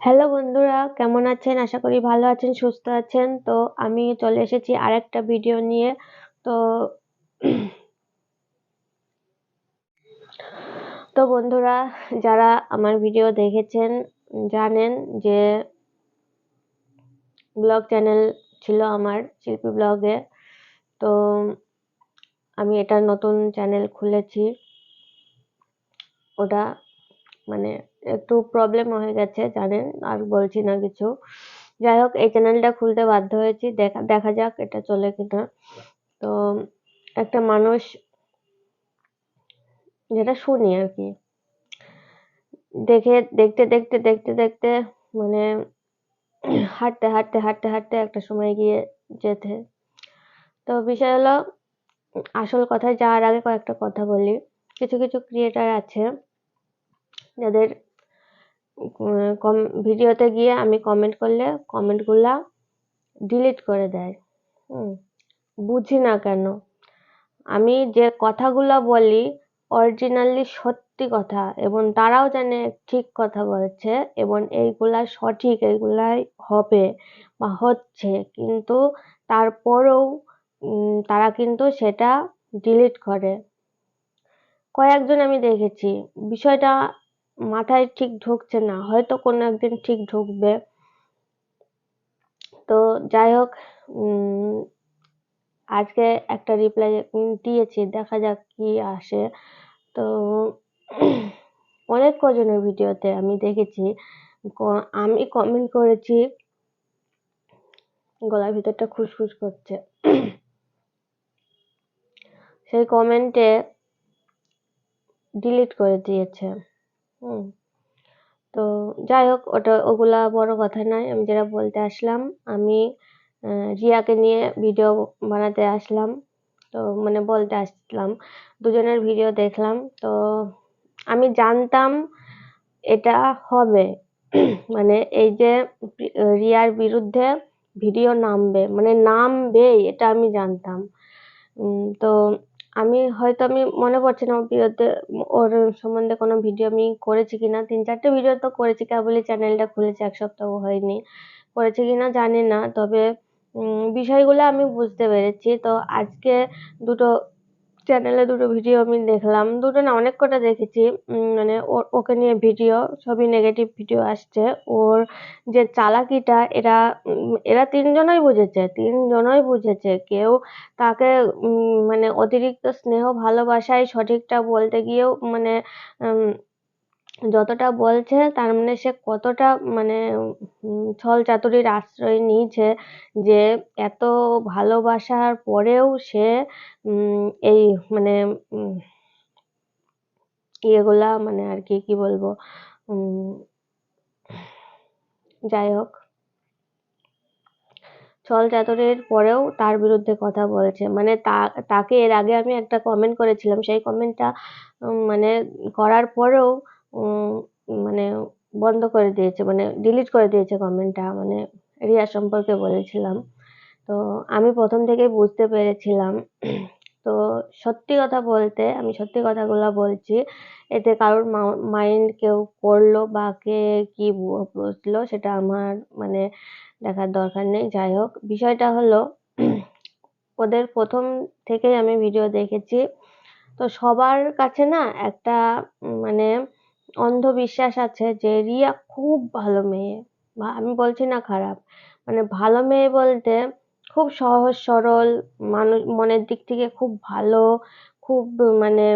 Hello বন্ধুরা, কেমন আছেন? আশা করি ভালো আছেন, সুস্থ আছেন। তো আমি চলে এসেছি আরেকটা ভিডিও নিয়ে। তো তো বন্ধুরা, যারা আমার ভিডিও দেখেছেন, জানেন যে ব্লগ চ্যানেল ছিল আমার, শিল্পী ব্লগে তো আমি এটা নতুন চ্যানেল খুলেছি। ওটা মানে একটু প্রবলেম হয়ে গেছে, জানেন, আর বলছি না কিছু। যাই হোক, এই চ্যানেলটা খুলতে বাধ্য হয়েছি, দেখা দেখা যাক এটা চলে কিনা। তো একটা মানুষ যেটা শুনি আর কি, দেখে, দেখতে দেখতে দেখতে দেখতে মানে হাঁটতে হাঁটতে হাঁটতে হাঁটতে একটা সময় গিয়ে যেতে। তো বিষয় হলো, আসল কথায় যাওয়ার আগে কয়েকটা কথা বলি। কিছু কিছু ক্রিয়েটার আছে, যাদের কম, ভিডিওতে গিয়ে আমি কমেন্ট করলে কমেন্টগুলা ডিলিট করে দেয়। হুম, বুঝি না কেন? আমি যে কথাগুলো বলি অরিজিনালি সত্যি কথা এবং তারাও জানে ঠিক কথা বলছে এবং এইগুলা সঠিক, এইগুলাই হবে বা হচ্ছে। কিন্তু তারপরেও তারা কিন্তু সেটা ডিলিট করে। কয়েকজন আমি দেখেছি। বিষয়টা মাথায় ঠিক ঢুকছে না, হয়তো কোনো একদিন ঠিক ঢুকবে। তো যাই হোক আজকে একটা রিপ্লাই দিয়েছি, দেখা যাক কি আসে। তো অনেক কজনের ভিডিওতে আমি দেখেছি আমি কমেন্ট করেছি, গলার ভিতরটা খুসখুস করছে। সেই কমেন্টে ডিলিট করে দিয়েছে। হুম। তো যাই হোক, ওটা, ওগুলা বড় কথা নয়। আমি যেটা বলতে আসলাম, আমি রিয়াকে নিয়ে ভিডিও বানাতে আসলাম। তো মানে বলতে আসলাম, দুজনের ভিডিও দেখলাম। তো আমি জানতাম এটা হবে। মানে এই যে, রিয়ার বিরুদ্ধে ভিডিও নামবে মানে নামবেই, এটা আমি জানতাম। তো আমি হয়তো আমি মনে পড়ছে না ওর ওর সম্বন্ধে কোনো ভিডিও আমি করেছি কি না তিন চারটে ভিডিও তো করেছি, কেবলই চ্যানেলটা খুলেছে, এক সপ্তাহ হয়নি। করেছি কি না জানি না, তবে বিষয়গুলো আমি বুঝতে পেরেছি। তো আজকে দুটো চ্যানেলে দুটো ভিডিও আমি দেখলাম। দুটো না, অনেক কটা দেখেছি। মানে ওকে নিয়ে ভিডিও সবই নেগেটিভ ভিডিও আসছে। ওর যে চালাকিটা, এরা এরা তিনজনই বুঝেছে তিনজনই বুঝেছে। কেউ তাকে মানে অতিরিক্ত স্নেহ ভালোবাসায় সঠিকটা বলতে গিয়েও মানে যতটা বলছে, তার মানে সে কতটা মানে ছল চাতুরির আশ্রয় নিয়েছে যে এত ভালোবাসার পরেও সে এই মানে ইয়েগুলা মানে আর কি কি বলব যাই হোক। ছল চাতুরির পরেও তার বিরুদ্ধে কথা বলছে। মানে তাকে এর আগে আমি একটা কমেন্ট করেছিলাম, সেই কমেন্টটা মানে করার পরেও মানে বন্ধ করে দিয়েছে মানে ডিলিট করে দিয়েছে কমেন্টটা মানে রিয়া সম্পর্কে বলেছিলাম। তো আমি প্রথম থেকেই বুঝতে পেরেছিলাম। তো সত্যি কথা বলতে, আমি সত্যি কথাগুলো বলছি, এতে কারোর মাইন্ড কেউ করল বা কে কি বুঝলো সেটা আমার মানে দেখার দরকার নেই। যাই হোক, বিষয়টা হলো ওদের প্রথম থেকেই আমি ভিডিও দেখেছি। তো সবার কাছে না একটা মানে অন্ধবিশ্বাস আছে যে রিয়া খুব ভালো মেয়ে। আমি বলছি না খারাপ। মানে ভালো মেয়ে বলতে খুব সহজ, সরল মানুষ মনের দিক থেকে খুব ভালো, খুব মানে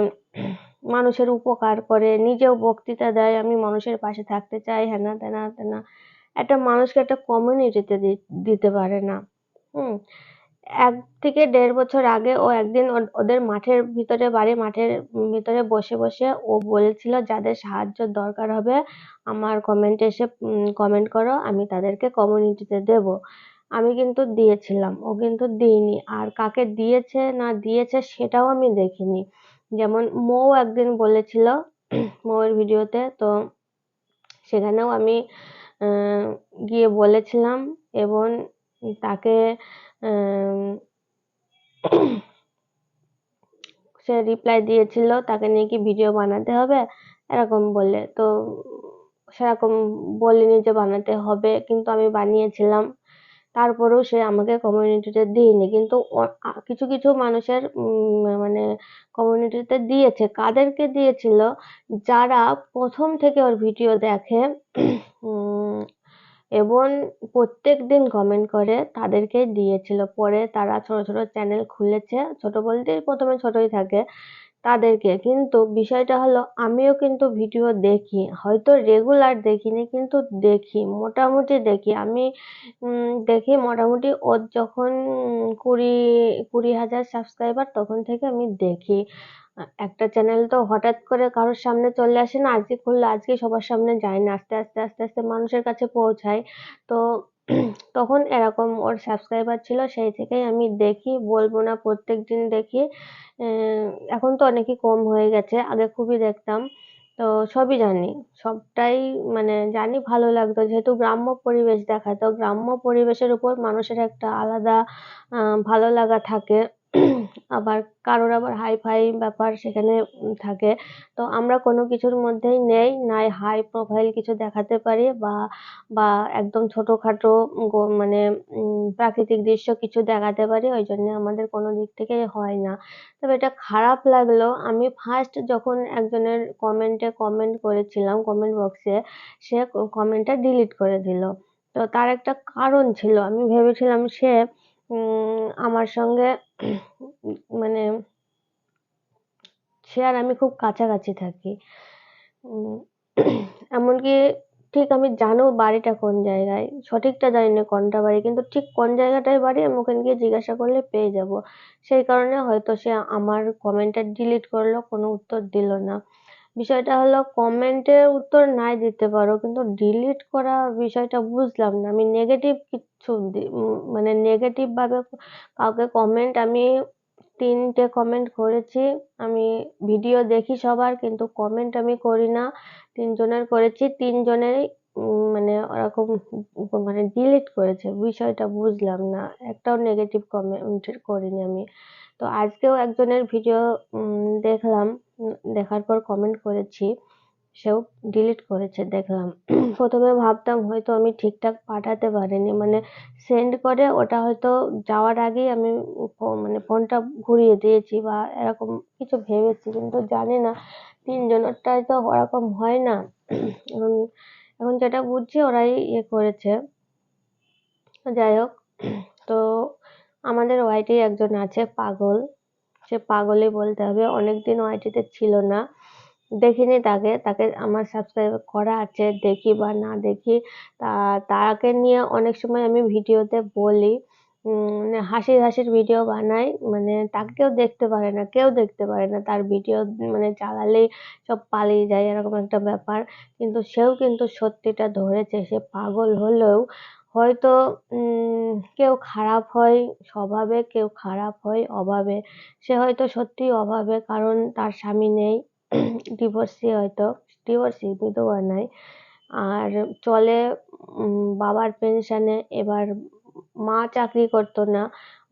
মানুষের উপকার করে, নিজেও বক্তৃতা দেয়, আমি মানুষের পাশে থাকতে চাই, হ্যানা তেনা তেনা। একটা মানুষকে একটা কমিউনিটিতে দিতে পারে না। হুম। এক থেকে দেড় বছর আগে ও একদিন ওদের মাঠের ভিতরে বাড়ি মাঠের ভিতরে বসে বসে ও বলেছিল, যাদের সাহায্য দরকার হবে, আমার কমেন্টে এসে কমেন্ট করো, আমি তাদেরকে কমিউনিটিতে দেব। আমি কিন্তু দিয়েছিলাম, ও কিন্তু দিইনি। আর কাকে দিয়েছে, না দিয়েছে, সেটাও আমি দেখিনি। যেমন মৌ একদিন বলেছিল, মৌয়ের ভিডিওতে, তো সেখানেও আমি গিয়ে বলেছিলাম এবং তাকে সে রিপ্লাই দিয়েছিল, তাকে নিয়ে কি ভিডিও বানাতে হবে? এরকম বলে তো সেরকম বলিনি যে বানাতে হবে, কিন্তু আমি বানিয়েছিলাম। তারপরেও সে আমাকে কমিউনিটিতে দিইনি। কিন্তু কিছু কিছু মানুষের মানে কমিউনিটিতে দিয়েছে। কাদেরকে দিয়েছিল? যারা প্রথম থেকে ওর ভিডিও দেখে এবং প্রত্যেক দিন কমেন্ট করে তাদেরকে দিয়েছিল। পরে তারা ছোট ছোট চ্যানেল খুলেছে। ছোট বলতেই প্রথমে ছোটই থাকে তাদেরকে। কিন্তু বিষয়টা হলো, আমিও কিন্তু ভিডিও দেখি। হয়তো রেগুলার দেখিনি, কিন্তু দেখি, মোটামুটি দেখি। আমি দেখি মোটামুটি ওর যখন কুড়ি কুড়ি হাজার সাবস্ক্রাইবার তখন থেকে আমি দেখি। একটা চ্যানেল তো হঠাৎ করে কারোর সামনে চলে আসে না, আজকে খুললে, আজকে সবার সামনে যায় না, আস্তে আস্তে আস্তে আস্তে মানুষের কাছে পৌঁছায়। তো তখন এরকম ওর সাবস্ক্রাইবার ছিল, সেই থেকেই আমি দেখি, বলব না প্রত্যেক দিন দেখি এখন তো অনেকই কম হয়ে গেছে, আগে খুবই দেখতাম। তো সবই জানি, সবটাই মানে জানি ভালো লাগতো, যেহেতু গ্রাম্য পরিবেশ দেখাতো গ্রাম্য পরিবেশের উপর মানুষের একটা আলাদা ভালো লাগা থাকে। আবার কারোর আবার হাই ফাই ব্যাপার সেখানে থাকে। তো আমরা কোনো কিছুর মধ্যেই নেই, নাই হাই প্রোফাইল কিছু দেখাতে পারি বা বা একদম ছোটোখাটো মানে প্রাকৃতিক দৃশ্য কিছু দেখাতে পারি, ওই জন্য আমাদের কোনো দিক থেকে হয় না। তবে এটা খারাপ লাগল, আমি ফার্স্ট যখন একজনের কমেন্টে কমেন্ট করেছিলাম কমেন্ট বক্সে সে কমেন্টটা ডিলিট করে দিল। তো তার একটা কারণ ছিল, আমি ভেবেছিলাম সে আমার সঙ্গে মানে সে আর আমি খুব কাছাকাছি থাকি। এমনকি ঠিক আমি জানো বাড়িটা কোন জায়গায়। সঠিকটা জানি না কোনটা বাড়ি, কিন্তু ঠিক কোন জায়গাটায় বাড়ি আমি ওখানে গিয়ে জিজ্ঞাসা করলে পেয়ে যাব। সেই কারণে হয়তো সে আমার কমেন্টটা ডিলিট করল, কোনো উত্তর দিল না। বিষয়টা হলো কমেন্টের উত্তর নাই দিতে পারো, কিন্তু ডিলিট করা বিষয়টা বুঝলাম না। আমি নেগেটিভ কিচ্ছু মানে নেগেটিভ ভাবে কাউকে কমেন্ট আমি তিনটে কমেন্ট করেছি। আমি ভিডিও দেখি সবার, কিন্তু কমেন্ট আমি করি না। তিনজনের করেছি, তিনজনেরই মানে ওরকম মানে ডিলিট করেছে। বিষয়টা বুঝলাম না। একটাও নেগেটিভ কমেন্ট করিনি আমি। তো আজকেও একজনের ভিডিও দেখলাম, দেখার পর কমেন্ট করেছি, সেও ডিলিট করেছে, দেখলাম। প্রথমে ভাবতাম হয়তো আমি ঠিকঠাক পাঠাতে পারিনি মানে সেন্ড করে ওটা হয়তো যাওয়ার আগেই আমি মানে ফোনটা ঘুরিয়ে দিয়েছি বা এরকম কিছু ভেবেছি, কিন্তু জানি না, তিনজনেরটাই তো ওরকম হয় না। এখন এখন যেটা বুঝছি ওরাই ইয়ে করেছে। যাই হোক, তো আমাদের ওয়াইটি একজন আছে পাগল। সে পাগলই বলতে হবে। অনেকদিন ওয়াইটিতে ছিল না। দেখিনি তাকে। তাকে আমার সাবস্ক্রাইব করা আছে। দেখি বা না দেখি, তা, তাকে নিয়ে অনেক সময় আমি ভিডিওতে বলি। মানে হাসির হাসির ভিডিও বানাই। মানে তাকে কেউ দেখতে পারে না। কেউ দেখতে পারে না। তার ভিডিও মানে চালালেই সব পালিয়ে যায়, এরকম একটা ব্যাপার। কিন্তু সেও কিন্তু সত্যিটা ধরেছে। সে পাগল হলেও হয়তো কেউ খারাপ হয়, স্বভাবে কেউ খারাপ হয়, অভাবে। সে হয়তো সত্যিই অভাবে, কারণ তার স্বামী নেই ডিভোর্সি হয়তো ডিভোর্সি বিধবা নয় আর চলে বাবার পেনশনে এবার মা চাকরি করতো না।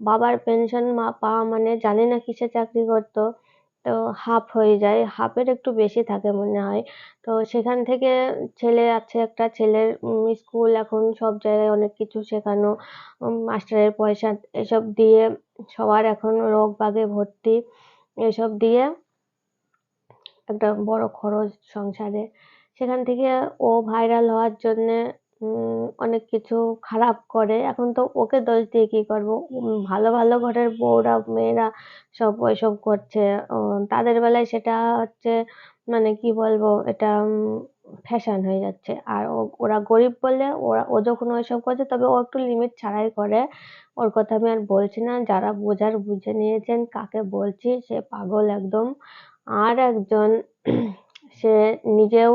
বাবার পেনশন মা পাওয়া মানে জানি না কিসে চাকরি করতো। তো হাফ হয়ে যায়। হাফের একটু বেশি থাকে মনে হয়। তো সেখান থেকে ছেলে আছে একটা, ছেলের স্কুল এখন সব জায়গায় অনেক কিছু শেখানো মাস্টারের পয়সা এসব দিয়ে সবার এখন রোগ বাগে ভর্তি এসব দিয়ে একটা বড় খরচ সংসারে। সেখান থেকে ও ভাইরাল হওয়ার জন্যে অনেক কিছু খারাপ করে। এখন তো ওকে দোষ দিয়ে কী করব? ভালো ভালো ঘরের বউরা, মেয়েরা সব ওইসব করছে। তাদের বেলায় সেটা হচ্ছে মানে কি বলব? এটা ফ্যাশন হয়ে যাচ্ছে। আর ওরা গরিব বলে ওরা, ও যখন ওইসব করছে তবে ও একটু লিমিট ছাড়াই করে। ওর কথা আমি আর বলছি না। যারা বোঝার বুঝে নিয়েছেন কাকে বলছি, সে পাগল একদম। আর একজন, সে নিজেও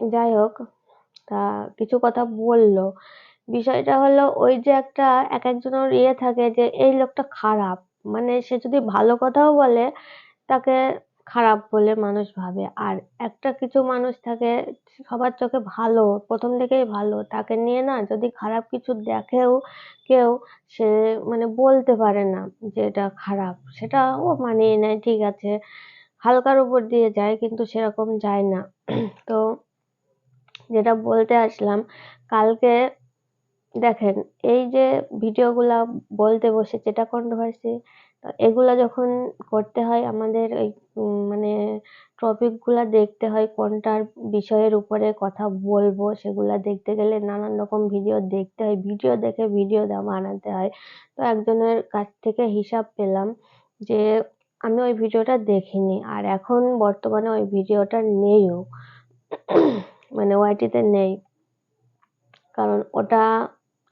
যাই হোক, তা কিছু কথা বলল। বিষয়টা হলো ওই যে একটা এক একজনের ইয়ে থাকে যে, এই লোকটা খারাপ। মানে সে যদি ভালো কথাও বলে, তাকে খারাপ বলে মানুষ ভাবে। আর একটা কিছু মানুষ থাকে, সবার চোখে ভালো, প্রথম থেকেই ভালো। তাকে নিয়ে না যদি খারাপ কিছু দেখেও কেউ, সে মানে বলতে পারে না যে এটা খারাপ। সেটা ও মানিয়ে নেয়, ঠিক আছে। হালকার উপর দিয়ে যায়, কিন্তু সেরকম যায় না। তো যেটা বলতে আসলাম, কালকে দেখেন এই যে ভিডিওগুলা বলতে বসে যেটা কন্ট্রোভার্সি এগুলা যখন করতে হয় আমাদের ওই মানে টপিকগুলা দেখতে হয় কোনটার বিষয়ের উপরে কথা বলব সেগুলা দেখতে গেলে নানান রকম ভিডিও দেখতে হয় ভিডিও দেখে ভিডিও বানাতে হয়। তো একজনের কাছ থেকে হিসাব পেলাম যে আমি ওই ভিডিওটা দেখিনি আর এখন বর্তমানে ওই ভিডিওটা নেইও। মানে ওয়াইটিতে নেই। কারণ ওটা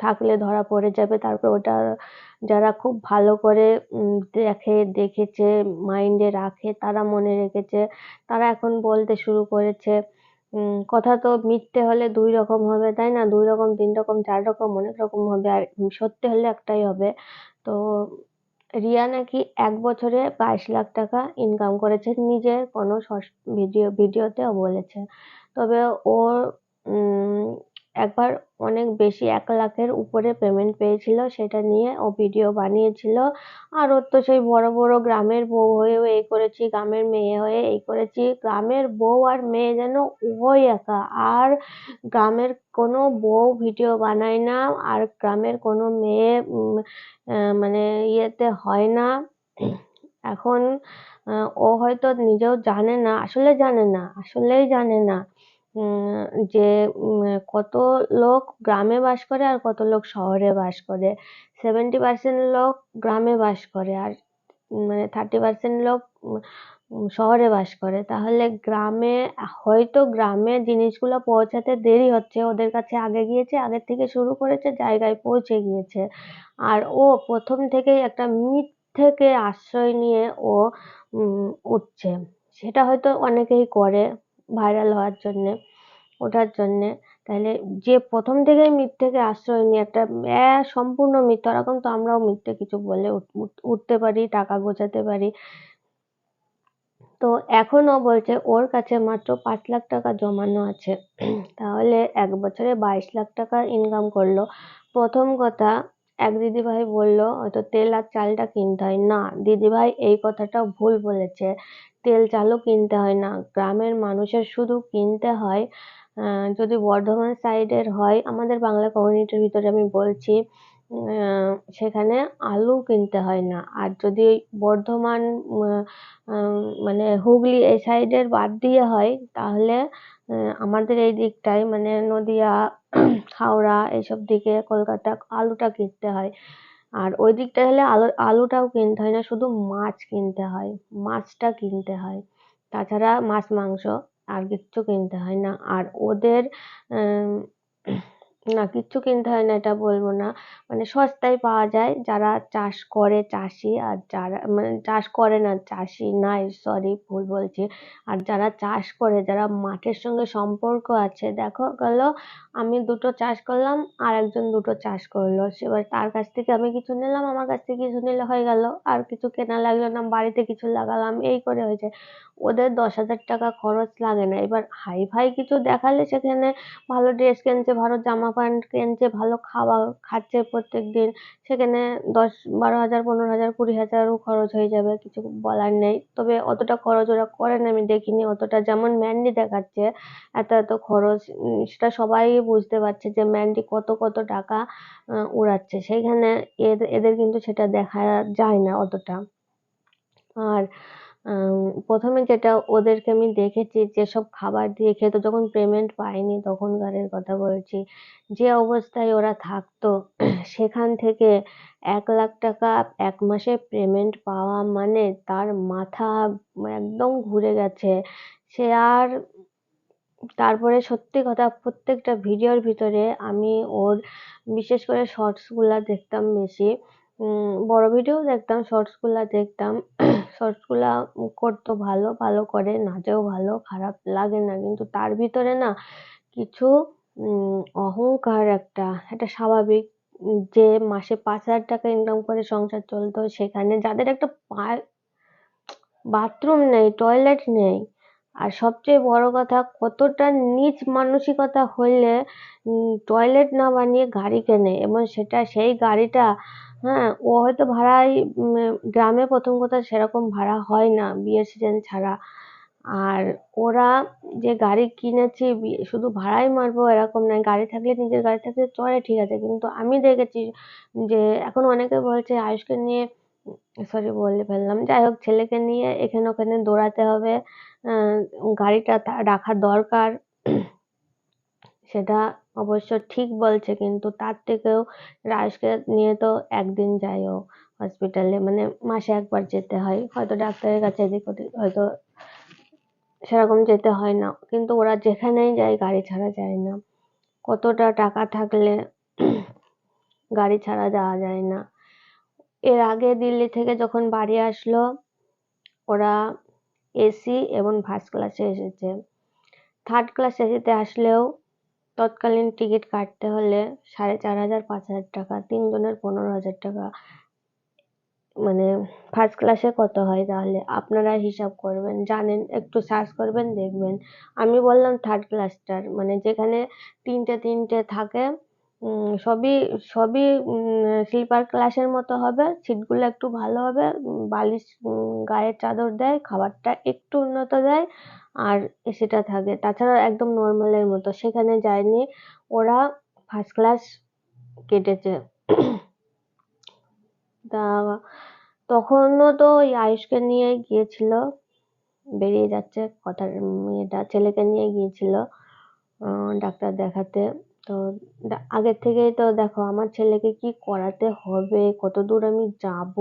থাকলে ধরা পড়ে যাবে। তারপর ওটা যারা খুব ভালো করে দেখে, দেখেছে মাইন্ডে রাখে, তারা মনে রেখেছে, তারা এখন বলতে শুরু করেছে কথা তো মিথ্যে হলে দুই রকম হবে, তাই না? দুই রকম, তিন রকম, চার রকম, অনেক রকম হবে, আর সত্যি হলে একটাই হবে। তো রিয়া নাকি এক বছরে বাইশ লাখ টাকা ইনকাম করেছে, নিজের কোনো ভিডিও, ভিডিওতেও বলেছে। তবে ওর একবার অনেক বেশি এক লাখের উপরে পেমেন্ট পেয়েছিল, সেটা নিয়ে ও ভিডিও বানিয়েছিল। আর ওর তো সেই বড় বড় গ্রামের বউ হয়েও এই করেছি, গ্রামের মেয়ে হয়ে এই করেছি। গ্রামের বউ আর মেয়ে যেন উভয় একা। আর গ্রামের কোনো বউ ভিডিও বানায় না, আর গ্রামের কোনো মেয়ে মানে ইয়েতে হয় না। এখন ও হয়তো নিজেও জানে না, আসলে জানে না, আসলেই জানে না যে কত লোক গ্রামে বাস করে আর কত লোক শহরে বাস করে। সেভেন্টি পার্সেন্ট লোক গ্রামে বাস করে আর মানে থার্টি পার্সেন্ট লোক শহরে বাস করে। তাহলে গ্রামে, হয়তো গ্রামে জিনিসগুলো পৌঁছাতে দেরি হচ্ছে, ওদের কাছে আগে গিয়েছে, আগের থেকে শুরু করেছে, জায়গায় পৌঁছে গিয়েছে। আর ও প্রথম থেকেই একটা মিথ থেকে আশ্রয় নিয়ে ও উঠছে। সেটা হয়তো অনেকেই করে ভাইরাল হওয়ার জন্যে, ওঠার জন্যে। তাহলে যে প্রথম থেকেই মিথ্যেকে আশ্রয় নিয়ে একটা সম্পূর্ণ মিথ্যা ওরকম তো আমরাও মিথ্যে কিছু বলে উঠতে পারি, টাকা গোছাতে পারি। তো এখনও বলছে, ওর কাছে মাত্র পাঁচ লাখ টাকা জমানো আছে। তাহলে এক বছরে বাইশ লাখ টাকা ইনকাম করল। প্রথম কথা এক দিদিভাই বলল, হয়তো তেল আর চালটা কিনতে হয়। না, দিদিভাই এই কথাটা ভুল বলেছে। তেল চালও কিনতে হয় না। গ্রামের মানুষের শুধু কিনতে হয় যদি বর্ধমান সাইডের হয়, আমাদের বাংলা কমিউনিটির ভিতরে আমি বলছি সেখানে আলু কিনতে হয় না। আর যদি বর্ধমান মানে হুগলি এই সাইডের বাদ দিয়ে হয়, তাহলে আমাদের এই দিকটায় মানে নদীয়া, হাওড়া এইসব দিকে কলকাতা আলুটা কিনতে হয়। আর ওই দিকটায় হলে আলু, আলুটাও কিনতে হয় না, শুধু মাছ কিনতে হয়, মাছটা কিনতে হয়। তাছাড়া মাছ, মাংস আর কিচ্ছু কিনতে হয় না। আর ওদের না, কিচ্ছু কিনতে হয় না, এটা বলব না। মানে সস্তায় পাওয়া যায় যারা চাষ করে চাষি আর যারা মানে চাষ করে না, চাষি নাই সরি ভুল বলছি। আর যারা চাষ করে, যারা মাঠের সঙ্গে সম্পর্ক আছে, দেখো গেল, আমি দুটো চাষ করলাম, আর একজন দুটো চাষ করল। এবার তার কাছ থেকে আমি কিছু নিলাম, আমার কাছ থেকে কিছু নিলে হয়ে গেল। আর কিছু কেনা লাগল না, বাড়িতে কিছু লাগালাম, এই করে হয়েছে। ওদের দশ হাজার টাকা খরচ লাগে না। এবার হাই ফাই কিছু দেখালে সেখানে ভালো ড্রেস কিনছে, ভালো জামা প্যান্ট কিনছে ভালো খাবার খাচ্ছে প্রত্যেক দিন, সেখানে দশ, বারো হাজার, পনেরো হাজার, কুড়ি হাজারও খরচ হয়ে যাবে, কিছু বলার নেই। তবে অতটা খরচ ওরা করে না, আমি দেখিনি, অতটা যেমন ম্যান্ডি দেখাচ্ছে, এত এত খরচ সেটা সবাই বুঝতে পারছে যে ম্যান্ডি কত কত টাকা উড়াচ্ছে। সেইখানে এদের কিন্তু সেটা দেখা যায় না অতটা। আর প্রথমে যেটা ওদেরকে আমি দেখেছি যেসব খাবার দিয়ে খেত, যখন পেমেন্ট পায়নি তখনকারের কথা বলছি। যে অবস্থায় ওরা থাকতো, সেখান থেকে এক লাখ টাকা এক মাসে পেমেন্ট পাওয়া মানে তার মাথা একদম ঘুরে গেছে। সে আর তারপরে সত্যি কথা প্রত্যেকটা ভিডিওর ভিতরে আমি ওর বিশেষ করে শর্টসগুলা দেখতাম বেশি। বড় ভিডিও দেখতাম শর্টসগুলা দেখতাম। শর্টসগুলা করতো ভালো ভালো করে, নাচেও ভালো, খারাপ লাগে না। কিন্তু তার ভিতরে না কিছু অহংকার একটা একটা স্বাভাবিক, যে মাসে পাঁচ হাজার টাকা ইনকাম করে সংসার চলতো, সেখানে যাদের একটা বাথরুম নেই টয়লেট নেই, আর সবচেয়ে বড় কথা কতটা নিচ মানসিকতা হলে টয়লেট না বানিয়ে গাড়ি কেনে, এবং সেটা সেই গাড়িটা হ্যাঁ ও হয়তো ভাড়ায় গ্রামে প্রথম কথা সেরকম ভাড়া হয় না, বিয়ের সিজন ছাড়া। আর ওরা যে গাড়ি কিনেছে শুধু ভাড়াই মারবো এরকম নয়, গাড়ি থাকলে নিজের গাড়ি থাকলে চলে, ঠিক আছে। কিন্তু আমি দেখেছি যে, এখন অনেকে বলছে আয়ুষকে নিয়ে সরি বলে ফেললাম, যাই হোক ছেলেকে নিয়ে এখানে ওখানে দৌড়াতে হবে গাড়িটা রাখা দরকার। সেটা অবশ্য ঠিক বলছে, কিন্তু তার থেকেও রাজকে নিয়ে তো একদিন যাই ও হসপিটালে মানে মাসে একবার যেতে হয়। হয়তো ডাক্তারের কাছে এদিক ওদিক হয়তো সেরকম যেতে হয় না। কিন্তু ওরা যেখানেই যায়, গাড়ি ছাড়া যায় না। কতটা টাকা থাকলে গাড়ি ছাড়া যাওয়া যায় না। এর আগে দিল্লি থেকে যখন বাড়ি আসলো, ওরা এসি এবং ফার্স্ট ক্লাসে এসেছে। থার্ড ক্লাস এসিতে আসলেও তৎকালীন টিকিট কাটতে হলে সাড়ে চার হাজার, পাঁচ হাজার টাকা, তিনজনের পনেরো হাজার টাকা। মানে ফার্স্ট ক্লাসে কত হয় তাহলে? আপনারা হিসাব করবেন, জানেন, একটু সার্চ করবেন, দেখবেন। আমি বললাম থার্ড ক্লাসটার মানে যেখানে তিনটে তিনটে থাকে সবই সবই স্লিপার ক্লাসের মতো হবে। সিটগুলো একটু ভালো হবে বালিশ গায়ের চাদর দেয়, খাবারটা একটু উন্নত দেয়। আর এসিটা থাকে। তাছাড়া একদম নর্মালের মতো। সেখানে যায়নি। ওরা ফার্স্ট ক্লাস কেটেছে। তা তখনও তো ওই আয়ুষকে নিয়ে গিয়েছিল। বেরিয়ে যাচ্ছে। কথার মেয়েটা, ছেলেকে নিয়ে গিয়েছিল ডাক্তার দেখাতে। তো আগের থেকেই তো দেখো, আমার ছেলেকে কি করাতে হবে? কত দূর আমি যাব?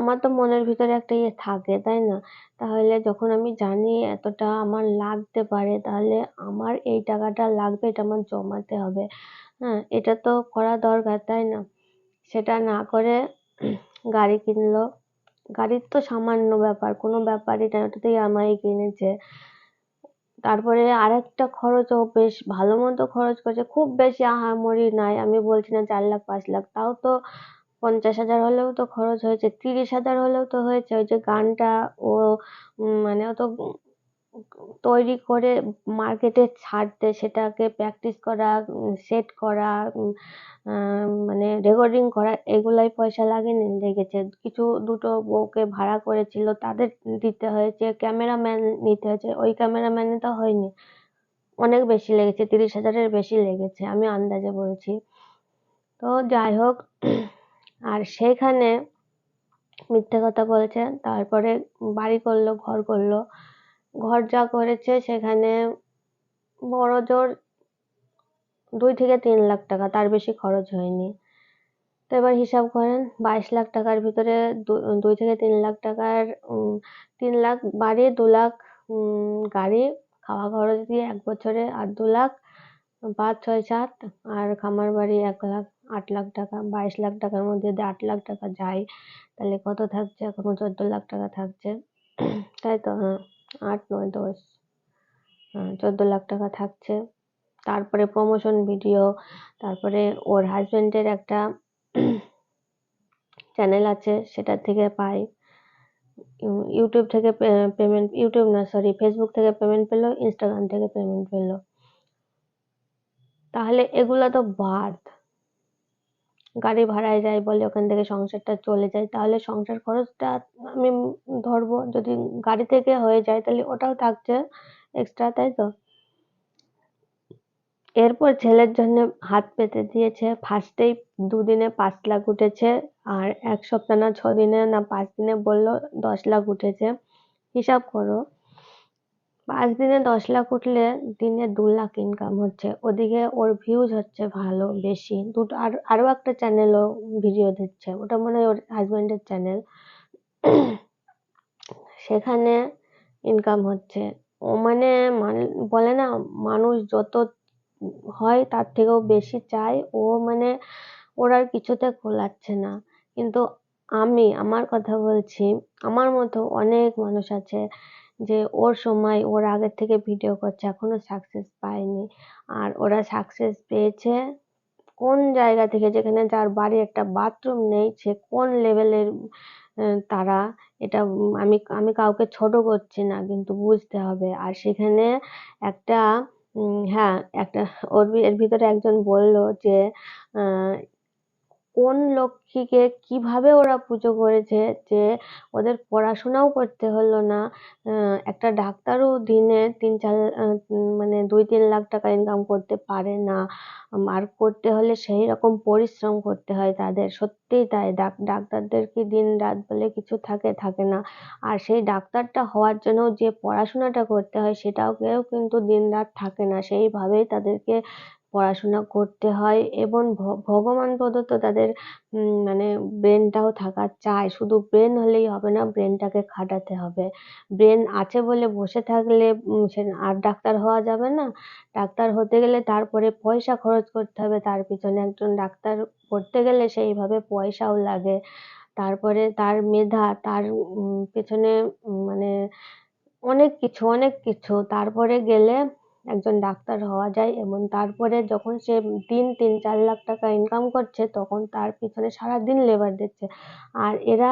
আমার তো মনের ভিতরে একটা ইয়ে থাকে, তাই না? তাহলে যখন আমি জানি এতটা আমার লাগতে পারে, তাহলে আমার এই টাকাটা লাগবে এটা আমার জমাতে হবে। হ্যাঁ এটা তো করা দরকার, তাই না? সেটা না করে গাড়ি কিনলো, গাড়ির তো সামান্য ব্যাপার, কোনো ব্যাপারই না, ওটাতেই আমায় কিনেছে। তারপরে আরেকটা খরচও বেশ ভালো মতো খরচ করেছে, খুব বেশি আহামরি নাই, আমি বলছি না চার লাখ, পাঁচ লাখ, তাও তো পঞ্চাশ হাজার হলেও তো খরচ হয়েছে, তিরিশ হাজার হলেও তো হয়েছে, ওই যে গানটা ও মানে অত তৈরি করে মার্কেটে ছাড়তে, সেটাকে প্র্যাকটিস করা, সেট করা মানে রেকর্ডিং করা, এগুলাই পয়সা লাগেনি লেগেছে। কিছু দুটো বউকে ভাড়া করেছিল, তাদের দিতে হয়েছে, ক্যামেরাম্যান নিতে হয়েছে, ওই ক্যামেরাম্যানে তো হয়নি। অনেক বেশি লেগেছে, তিরিশ হাজারের বেশি লেগেছে, আমি আন্দাজে বলছি। তো যাই হোক আর সেখানে মিথ্যে কথা বলেছে, তারপরে বাড়ি করল, ঘর করল। ঘর যা করেছে সেখানে বড় জোর দুই থেকে তিন লাখ টাকা, তার বেশি খরচ হয়নি। তো এবার হিসাব করেন, বাইশ লাখ টাকার ভিতরে দুই থেকে তিন লাখ টাকার তিন লাখ বাড়ি, দু লাখ গাড়ি, খাওয়া খরচ দিয়ে এক বছরে আর দু লাখ পাঁচ ছয় সাত, আর খামার বাড়ি এক লাখ। আট লাখ টাকা, বাইশ লাখ টাকার মধ্যে যদি আট লাখ টাকা যায়, তাহলে কত থাকছে? এখনও চোদ্দ লাখ টাকা থাকছে। তাই তো? হ্যাঁ আট, নয়, দশ। হ্যাঁ চোদ্দ লাখ টাকা থাকছে। তারপরে প্রমোশন ভিডিও তারপরে ওর হাজব্যান্ডের একটা চ্যানেল আছে সেটার থেকে পাই। ইউটিউব থেকে পেমেন্ট ইউটিউব না সরি ফেসবুক থেকে পেমেন্ট পেল ইনস্টাগ্রাম থেকে পেমেন্ট পেল। তাহলে এগুলো তো বাদ। গাড়ি ভাড়ায় যায় বলে ওখান থেকে সংসারটা চলে যায়, তাহলে সংসার খরচটা আমি ধরবো। যদি গাড়ি থেকে হয়ে যায় তাহলে ওটাও থাকছে এক্সট্রা তাই তো? এরপর ছেলের জন্য হাত পেতে দিয়েছে। ফার্স্টেই দুদিনে পাঁচ লাখ উঠেছে আর এক সপ্তাহ না ছ দিনে না, পাঁচ দিনে বলল দশ লাখ উঠেছে। হিসাব করো। পাঁচ দিনে দশ লাখ উঠলে দিনে দু লাখ ইনকাম হচ্ছে। ওদিকে ওর ভিউজ হচ্ছে ভালো, বেশি। দুটো আর, আরও একটা চ্যানেলও ভিডিও দিচ্ছে। ওটা মনে হয় ওর হাজব্যান্ডের চ্যানেল সেখানে ইনকাম হচ্ছে। ও মানে বলে না, মানুষ যত হয় তার থেকেও বেশি চায়। ও মানে ওর আর কিছুতে কোলাচ্ছে না। কিন্তু আমি, আমার কথা বলছি, আমার মতো অনেক মানুষ আছে যে ওর সময় ওর আগের থেকে ভিডিও করছে, এখনও সাকসেস পায়নি। আর ওরা সাকসেস পেয়েছে কোন জায়গা থেকে? যেখানে যার বাড়ি একটা বাথরুম নেই, সে কোন লেভেলের তারা? এটা আমি আমি কাউকে ছোট করছি না, কিন্তু বুঝতে হবে। আর সেখানে একটা হ্যাঁ একটা, ওর এর ভিতরে একজন বলল যে কোন লক্ষ্মীকে কীভাবে ওরা পুজো করেছে যে ওদের পড়াশোনাও করতে হলো না একটা ডাক্তারও দিনে তিন চার মানে দুই তিন লাখ টাকা ইনকাম করতে পারে না। আর করতে হলে সেই রকম পরিশ্রম করতে হয় তাদের, সত্যিই তাই। ডাক, ডাক্তারদের কি দিন রাত বলে কিছু থাকে থাকে না। আর সেই ডাক্তারটা হওয়ার জন্য যে পড়াশোনাটা করতে হয় সেটাও কেউ কিন্তু দিন রাত থাকে না। সেইভাবেই তাদেরকে পড়াশোনা করতে হয় এবং ভগবান প্রদত্ত তাদের মানে ব্রেনটাও থাকা চাই। শুধু ব্রেন হলেই হবে না ব্রেনটাকে খাটাতে হবে। ব্রেন আছে বলে বসে থাকলে সে আর ডাক্তার হওয়া যাবে না। ডাক্তার হতে গেলে তারপরে পয়সা খরচ করতে হবে। তার পিছনে একজন ডাক্তার পড়তে গেলে সেইভাবে পয়সাও লাগে। তারপরে তার মেধা, তার পেছনে মানে অনেক কিছু অনেক কিছু। তারপরে গেলে একজন ডাক্তার হওয়া যায় এবং তারপরে যখন সে তিন তিন, চার লাখ টাকা ইনকাম করছে, তখন তার পিছনে সারাদিন লেবার দিচ্ছে। আর এরা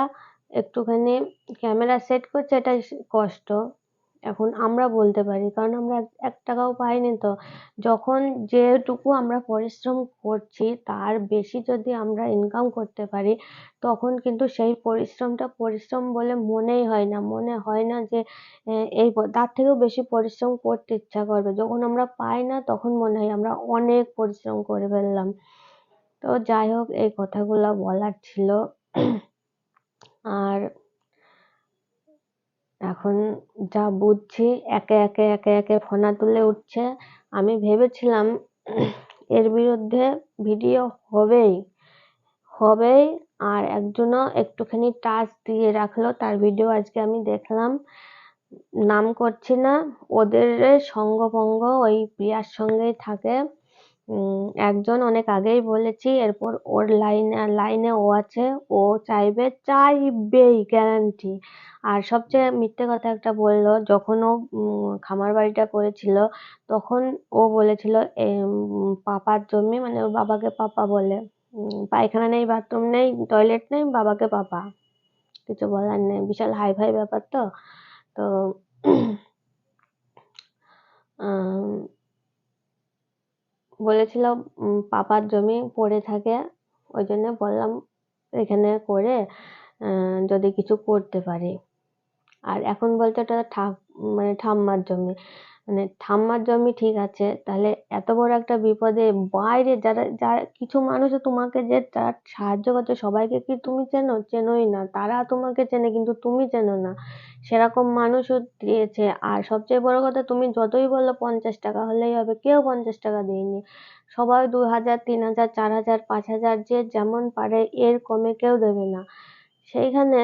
একটুখানি ক্যামেরা সেট করছে এটাই কষ্ট। এখন আমরা বলতে পারি। কারণ আমরা এক- টাকাও পাইনি তো। যখন যেটুকু আমরা পরিশ্রম করছি, তার বেশি যদি আমরা ইনকাম করতে পারি, তখন কিন্তু সেই পরিশ্রমটা পরিশ্রম বলে মনেই হয় না। মনে হয় না যে এই তার থেকেও বেশি পরিশ্রম করতে ইচ্ছা করবে। যখন আমরা পাই না, তখন মনে হয় আমরা অনেক পরিশ্রম করে ফেললাম। তো যাই হোক, এই কথাগুলো বলার ছিল। আর এখন যা বুঝছি, একে একে একে একে ফোনা তুলে উঠছে। আমি ভেবেছিলাম এর বিরুদ্ধে ভিডিও হবেই হবেই, আর একজনও একটুখানি টাচ দিয়ে রাখল। তার ভিডিও আজকে আমি দেখলাম। নাম করছি না, ওদের সঙ্গভঙ্গ ওই প্রিয়ার সঙ্গেই থাকে। একজন অনেক আগেই বলেছি, এরপর ওর লাইনে লাইনে ও আছে, ও চাইবে, চাইবেই গ্যারান্টি আর সবচেয়ে মিথ্যে কথা একটা বলল, যখন ও খামার বাড়িটা করেছিল, তখন ও বলেছিল পাপার জমি মানে ওর বাবাকে পাপা বলে। পায়খানা নেই বাথরুম নেই টয়লেট নেই, বাবাকে পাপা। কিছু বলার নেই, বিশাল হাই ফাই ব্যাপার তো। তো বলেছিল পাপার জমি পড়ে থাকে, ওই জন্য বললাম এখানে করে যদি কিছু করতে পারি। আর এখন বলতে ওটা ঠাক মানে ঠাম্মার জমি। মানে ঠাম্মার জমি ঠিক আছে, তাহলে এত বড় একটা বিপদে বাইরে যারা যারা, কিছু মানুষও তোমাকে যে তার সাহায্য করছে, সবাইকে কি তুমি চেনো? চেনোই না। তারা তোমাকে চেনে, কিন্তু তুমি চেনো না। সেরকম মানুষও দিয়েছে। আর সবচেয়ে বড় কথা, তুমি যতই বলো পঞ্চাশ টাকা হলেই হবে। কেউ পঞ্চাশ টাকা দেয়নি। সবাই দু হাজার, তিন হাজার, চার হাজার, পাঁচ হাজার, যে যেমন পারে, এর কমে কেউ দেবে না। সেইখানে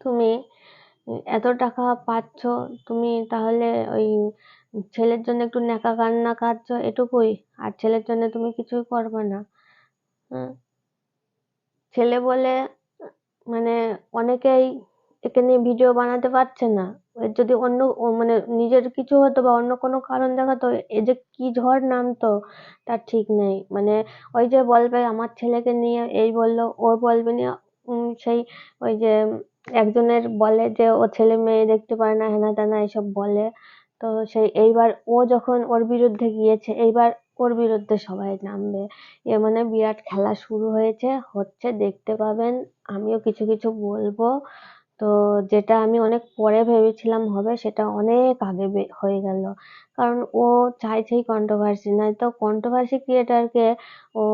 তুমি এত টাকা পাচ্ছ, তুমি তাহলে ওই ছেলের জন্য একটু ন্যাকা কান্না কাঁদছো এটুকুই? আর ছেলের জন্য তুমি কিছুই করবে না। হ্যাঁ ছেলে বলে মানে অনেকেই একে নিয়ে ভিডিও বানাতে পারছে না। যদি অন্য মানে নিজের কিছু হতো বা অন্য কোনো কারণ দেখাতো, এ যে কি ঝড় নামতো, তার ঠিক নেই। মানে ওই যে বলবে, আমার ছেলেকে নিয়ে এই বলল, ও বলবে নিয়ে সেই ওই যে একজনের বলে যে, ও ছেলে মেয়ে দেখতে পারে না, হেনা তেনা এইসব বলে। তো সেই, এইবার ও যখন ওর বিরুদ্ধে গিয়েছে, এইবার ওর বিরুদ্ধে সবাই নামবে। এ মানে বিরাট খেলা শুরু হয়েছে, হচ্ছে দেখতে পাবেন। আমিও কিছু কিছু বলব। তো যেটা আমি অনেক পরে ভেবেছিলাম হবে, সেটা অনেক আগে হয়ে গেল। কারণ ও চাইছেই কন্ট্রোভার্সি নয় তো কন্ট্রোভার্সি ক্রিয়েটারকে ও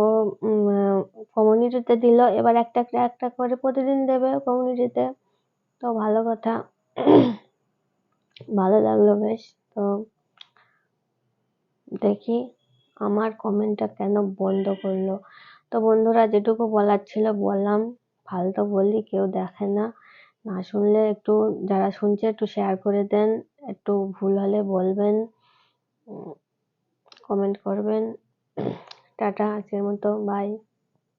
কমিউনিটিতে দিল, এবার একটা একটা করে প্রতিদিন দেবে কমিউনিটিতে তো ভালো কথা। ভালো লাগল বেশ। তো দেখি আমার কমেন্টটা কেন বন্ধ করল। তো বন্ধুরা, যেটুকু বলার ছিল বললাম। ফালতু বললি, কেউ দেখে না। না শুনলে একটু যারা শুনছে একটু শেয়ার করে দেন, একটু ভুল হলে বলবেন কমেন্ট করবেন। টাটা, আজকের মতো বাই